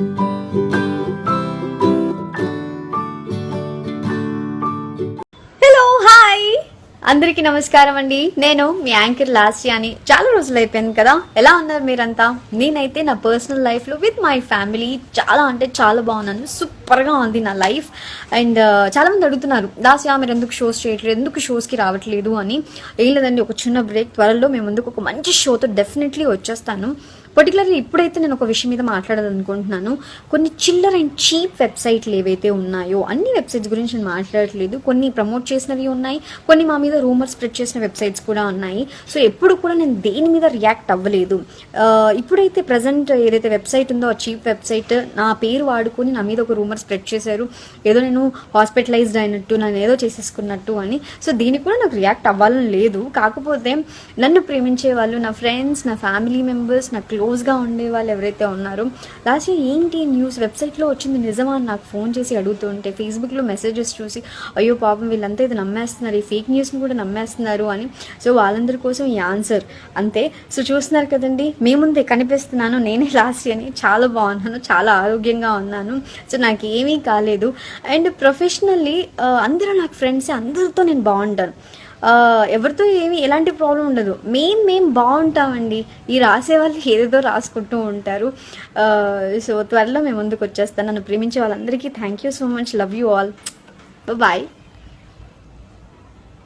Hello hi అందరికీ నమస్కారం అండి. నేను మీ యాంకర్ లాస్ట్ అని చాలా రోజులు అయిపోయింది కదా. ఎలా ఉన్నారు మీరంతా? నేనైతే నా పర్సనల్ లైఫ్లో విత్ మై ఫ్యామిలీ చాలా అంటే చాలా బాగున్నాను. సూపర్గా ఉంది నా లైఫ్. అండ్ చాలా మంది అడుగుతున్నారు దాసియా మీరు ఎందుకు షోస్ చేయట్లేదు? ఎందుకు షోస్కి రావట్లేదు? అని. ఏం లేదండి ఒక చిన్న బ్రేక్. త్వరలో మేము ముందుకు ఒక మంచి షోతో డెఫినెట్లీ వచ్చేస్తాను. పర్టికులర్లీ ఇప్పుడైతే నేను ఒక విషయం మీద మాట్లాడాలనుకుంటున్నాను. కొన్ని చిల్లర్ అండ్ చీప్ వెబ్సైట్లు ఏవైతే ఉన్నాయో అన్ని వెబ్సైట్స్ గురించి నేను మాట్లాడట్లేదు. కొన్ని ప్రమోట్ చేసినవి ఉన్నాయి. కొన్ని మా మీద రూమర్ స్ప్రెడ్ చేసిన వెబ్సైట్స్ కూడా ఉన్నాయి. సో ఎప్పుడు కూడా నేను దేని మీద రియాక్ట్ అవ్వలేదు. ఇప్పుడైతే ప్రజెంట్ ఏదైతే వెబ్సైట్ ఉందో ఆ చీప్ వెబ్సైట్ నా పేరు వాడుకొని నా మీద ఒక రూమర్ స్ప్రెడ్ చేశారు. ఏదో నేను హాస్పిటలైజ్డ్ అయినట్టు నన్ను ఏదో చేసేసుకున్నట్టు అని. సో దీనికి కూడా నాకు రియాక్ట్ అవ్వాలని లేదు. కాకపోతే నన్ను ప్రేమించే వాళ్ళు నా ఫ్రెండ్స్ నా ఫ్యామిలీ మెంబర్స్ నా క్లోజ్ క్లోజ్గా ఉండే వాళ్ళు ఎవరైతే ఉన్నారో లాస్ట్ ఏంటి న్యూస్? వెబ్సైట్లో వచ్చింది నిజమా అని నాకు ఫోన్ చేసి అడుగుతుంటే ఫేస్బుక్లో మెసేజెస్ చూసి అయ్యో పాపం వీళ్ళంతా ఇది నమ్మేస్తున్నారు ఈ ఫేక్ న్యూస్ని కూడా నమ్మేస్తున్నారు అని. సో వాళ్ళందరి కోసం ఈ ఆన్సర్ అంతే. సో చూస్తున్నారు కదండి మీ ముందే కనిపిస్తున్నాను. నేనే లాస్ట్ అని చాలా బాగున్నాను చాలా ఆరోగ్యంగా ఉన్నాను. సో నాకు ఏమీ కాలేదు. అండ్ ప్రొఫెషనల్లీ అందరూ నాకు ఫ్రెండ్స్ అందరితో నేను బాగుంటాను. ఎవరితో ఏమి ఎలాంటి ప్రాబ్లం ఉండదు. మేం మేము బాగుంటామండి. ఈ రాసే వాళ్ళు ఏదేదో రాసుకుంటూ ఉంటారు. సో త్వరలో మేము ముందుకు వచ్చేస్తాను. నన్ను ప్రేమించే వాళ్ళందరికీ thank you so much love you all bye